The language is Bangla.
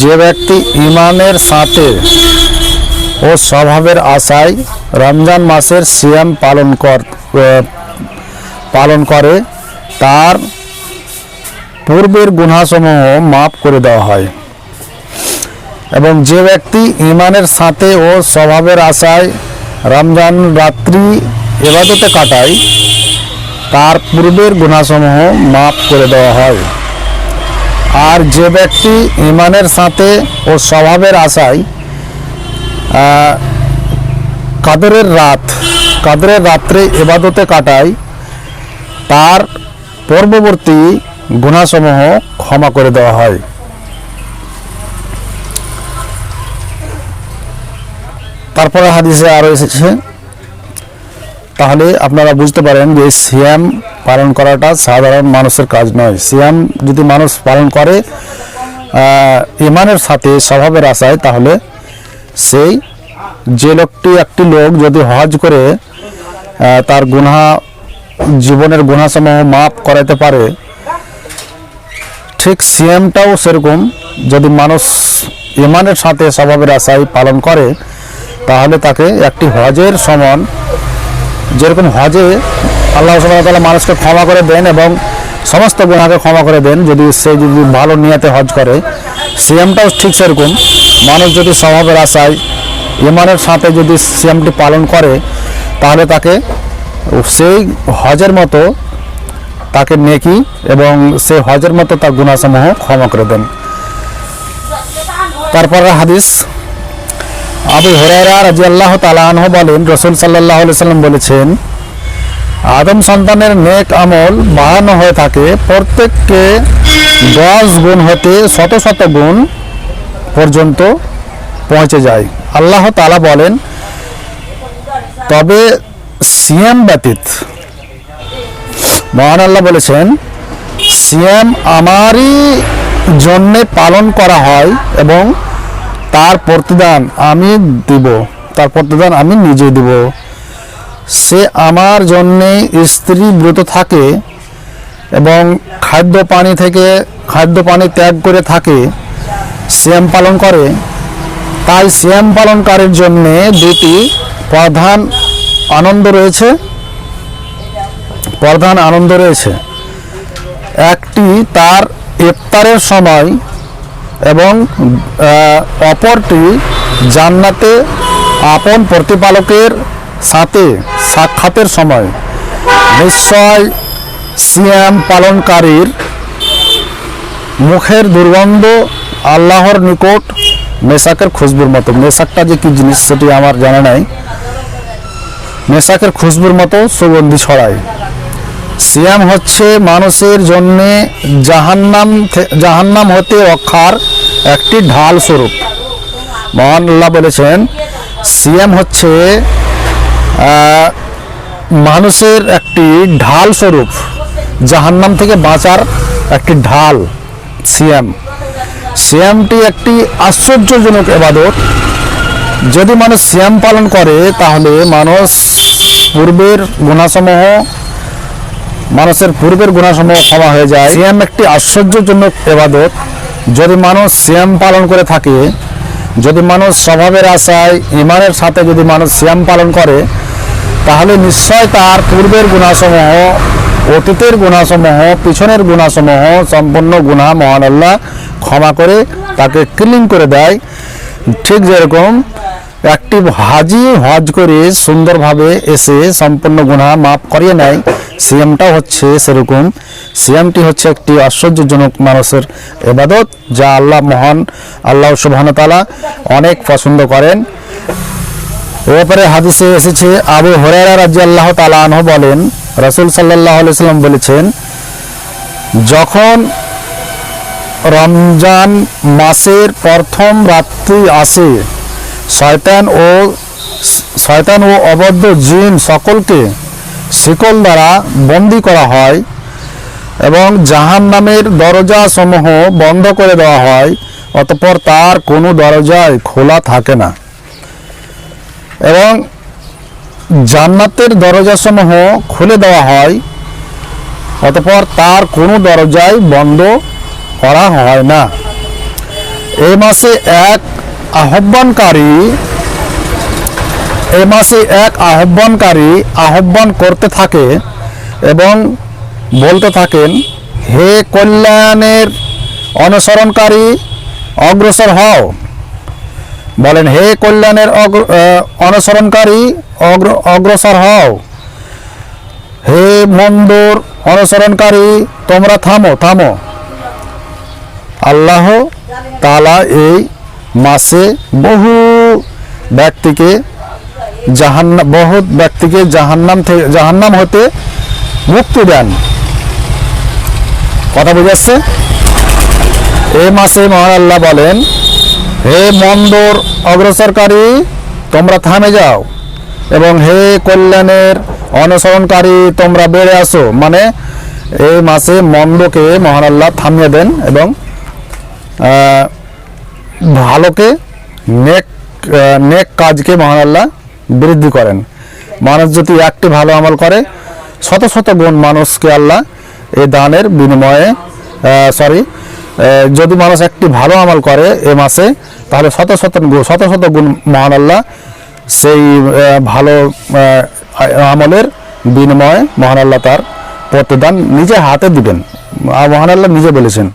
যে ব্যক্তি ইমানের সাথে ও স্বভাবের আশায় রমজান মাসের সিয়াম পালন কর পালন করে, তার পূর্বের গুণাসমূহ মাফ করে দেওয়া হয়। এবং যে ব্যক্তি ইমানের সাথে ও স্বভাবের আশায় রমজান রাত্রি এবাদতে কাটায়, তার পূর্বের গুণাসমূহ মাফ করে দেওয়া হয়। আর যে ব্যক্তি ইমানের সাথে ও স্বভাবের আশায় কাদরের রাত, কাদরের রাত্রে এবাদতে কাটায়, তার পূর্ববর্তী গুণাসমূহ ক্ষমা করে দেওয়া হয়। তারপরে হাদিসে আরও এসেছে তাহলে আপনারা বুঝতে পারেন যে সিয়াম পালন করাটা সাধারণ মানুষের কাজ নয়। সিয়াম যদি মানুষ পালন করে ইমানের সাথে স্বভাবের আশায়, তাহলে সেই যে লোকটি একটি লোক যদি হজ করে তার গুনা জীবনের গুণাসমূহ মাফ করাতে পারে, ঠিক সিয়ামটাও সেরকম। যদি মানুষ ইমানের সাথে স্বভাবের আশায় পালন করে, তাহলে তাকে একটি হজের সমান যেরকম হজে আল্লাহ তালা মানুষকে ক্ষমা করে দেন এবং সমস্ত গুণাকে ক্ষমা করে দেন, যদি সে যদি ভালো নিয়াতে হজ করে সিএমটাও ঠিক সেরকম। মানুষ যদি স্বভাবের আশায় ইমানের সাথে যদি সিএমটি পালন করে, তাহলে তাকে সেই হজের মতো তাকে নেকি এবং সে হজের মতো তার গুণাসমূহ ক্ষমা করে দেন। তারপরে হাদিস আবু হরাইরা রাজি আল্লাহ তালাহ বলেন, রসুল সাল্লাহ সাল্লাম বলেছেন, আদম সন্তানের নেক আমল বাড়ানো হয়ে থাকে, প্রত্যেককে দশ গুণ হতে শত শত গুণ পর্যন্ত পৌঁছে যায়। আল্লাহ তালা বলেন, তবে সিএম ব্যতীত, মহান আল্লাহ বলেছেন সিএম আমারই জন্যে পালন করা হয় এবং তার প্রতিদান আমি দিব। তার প্রতিদান আমি নিজে দিব। সে আমার জন্যে স্ত্রী ব্রত থাকে এবং খাদ্য পানি থেকে খাদ্য পানি ত্যাগ করে থাকে, শ্যাম পালন করে। তাই শ্যাম পালনকারীর জন্যে দুটি প্রধান আনন্দ রয়েছে। প্রধান আনন্দ রয়েছে। একটি তার ইফতারের সময় এবং অপরটি জান্নাতে আপন প্রতিপালকের সাথে সাক্ষাতের সময় নিশ্চয় সিয়াম পালনকারীর মুখের দুর্গন্ধ আল্লাহর নিকট মেসাকের খুশবুর মতো। মেসাকটা যে কি জিনিস সেটি আমার জানা নাই। মেসাকের খুশবুর মতো সুগন্ধি ছড়ায়। সিয়াম হচ্ছে মানুষের জন্য জাহান্নাম জাহান্নাম হতে রক্ষার একটি ঢাল স্বরূপ। মহান আল্লাহ বলেছেন, সিয়াম হচ্ছে মানুষের একটি ঢাল স্বরূপ, জাহান্নাম থেকে বাঁচার একটি ঢাল, সিয়াম। সিয়ামটি একটি আশ্চর্যজনক এবাদত। যদি মানুষ সিয়াম পালন করে, তাহলে মানুষ পূর্বের গুণাসমূহ মানুষের পূর্বের গুণাসমূহ ক্ষমা হয়ে যায়। সিয়াম একটি আশ্চর্যজনক এবাদত। যদি মানুষ সিয়াম পালন করে থাকে, যদি মানুষ স্বভাবের আশায়, ইমানের সাথে যদি মানুষ সিয়াম পালন করে, তাহলে নিশ্চয় তার পূর্বের গুণাসমূহ, অতীতের গুণাসমূহ, পিছনের গুণাসমূহ, সম্পূর্ণ গুণা মহান আল্লাহ ক্ষমা করে তাকে ক্লিন করে দেয়। ঠিক যেরকম একটি হাজি হজ করে সুন্দরভাবে এসে সম্পূর্ণ গুণা মাফ করিয়ে নেয়। সিএমটাও হচ্ছে সেরকম। সিএমটি হচ্ছে একটি আশ্চর্যজনক মানুষের এবাদত যা আল্লাহ মহান আল্লাহ সুবাহতালা অনেক পছন্দ করেন। এ ব্যাপারে হাদিসে এসেছে, আবু হরাইরা রাজি আল্লাহ তালাহ বলেন, রসুল সাল্লাহ সাল্লাম বলেছেন, যখন রমজান মাসের প্রথম রাত্রি আসে শয়তান ও শয়তান ও অবদ্ধ জিন সকলকে শিকল দ্বারা বন্দি করা হয় এবং জাহান নামের দরজা সমূহ বন্ধ করে দেওয়া হয়, অতপর তার কোনো দরজায় খোলা থাকে না। এবং জান্নাতের দরজাসমূহ খুলে দেওয়া হয়, অতপর তার কোনো দরজায় বন্ধ করা হয় না। এই মাসে এক আহ্বানকারী, এ মাসে এক আহ্বানকারী আহ্বান করতে থাকে এবং বলতে থাকেন, হে কল্যাণের অনুসরণকারী, অগ্রসর হও। বলেন, হে কল্যাণের অনুসরণকারী, অগ্র- অগ্রসর হও। হে মন্দর অনুসরণকারী, তোমরা থামো থামো। আল্লাহ তালা এই মাসে বহু ব্যক্তিকে জাহান্ন বহু ব্যক্তিকে জাহান্নাম থেকে জাহান্নাম হতে মুক্তি দেন। কথা বুঝাচ্ছে এ মাসে মহান আল্লাহ বলেন, হে মন্দর অগ্রসরকারী, তোমরা থামে যাও এবং হে কল্যাণের অনুসরণকারী, তোমরা বেড়ে আসো। মানে এই মাসে মন্দকে মহান আল্লাহ থামিয়ে দেন এবং ভালোকে নেক নেক কাজকে মহান আল্লাহ বৃদ্ধি করেন। মানুষ যদি একটি ভালো আমল করে, শত শত গুণ মানুষকে আল্লাহ এই দানের বিনিময়ে সরি যদি মানুষ একটি ভালো আমল করে এ মাসে, তাহলে শত শত শত শত গুণ মহান আল্লাহ সেই ভালো আমলের বিনিময়ে মহান আল্লাহ তার প্রতিদান নিজে হাতে দিবেন। মহান আল্লাহ নিজে বলেছেন।